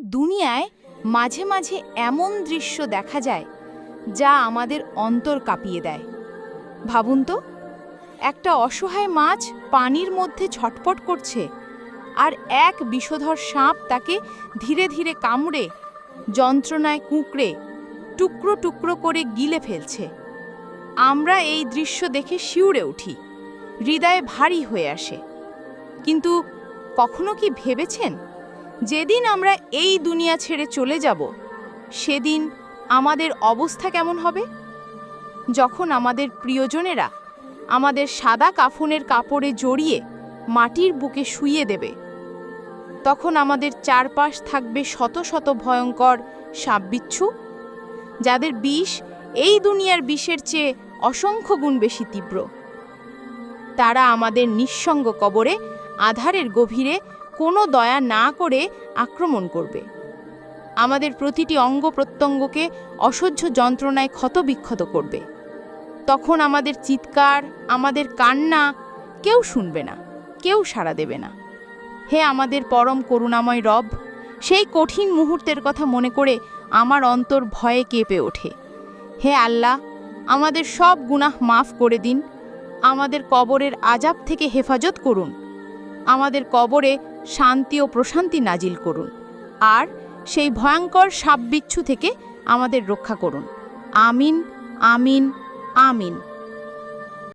দুনিয়ায় মাঝে মাঝে এমন দৃশ্য দেখা যায় যা আমাদের অন্তর কাঁপিয়ে দেয়। ভাবুন তো, একটা অসহায় মাছ পানির মধ্যে ছটপট করছে আর এক বিষধর সাপ তাকে ধীরে ধীরে কামড়ে, যন্ত্রণায় কুঁকড়ে, টুকরো টুকরো করে গিলে ফেলছে। আমরা এই দৃশ্য দেখে শিউরে উঠি, হৃদয়ে ভারী হয়ে আসে। কিন্তু কখনো কি ভেবেছেন? যেদিন আমরা এই দুনিয়া ছেড়ে চলে যাব, সেদিন আমাদের অবস্থা কেমন হবে? যখন আমাদের প্রিয়জনেরা আমাদের সাদা কাফনের কাপড়ে জড়িয়ে মাটির বুকে শুইয়ে দেবে, তখন আমাদের চারপাশ থাকবে শত শত ভয়ঙ্কর সাপবিচ্ছু, যাদের বিষ এই দুনিয়ার বিষের চেয়ে অসংখ্য গুণ বেশি তীব্র। তারা আমাদের নিঃসঙ্গ কবরে আধারের গভীরে কোনো দয়া না করে আক্রমণ করবে। আমাদের প্রতিটি অঙ্গ প্রত্যঙ্গকে অসহ্য যন্ত্রণায় ক্ষতবিক্ষত করবে। তখন আমাদের চিৎকার, আমাদের কান্না কেউ শুনবে না, কেউ সাড়া দেবে না। হে আমাদের পরম করুণাময় রব, সেই কঠিন মুহূর্তের কথা মনে করে আমার অন্তর ভয়ে কেঁপে ওঠে। হে আল্লাহ, আমাদের সব গুনাহ মাফ করে দিন। আমাদের কবরের আজাব থেকে হেফাজত করুন। আমাদের কবরে শান্তি ও প্রশান্তি নাজিল করুন। আর সেই ভয়ঙ্কর সাপ বিচ্ছু থেকে আমাদের রক্ষা করুন। আমিন আমিন আমিন।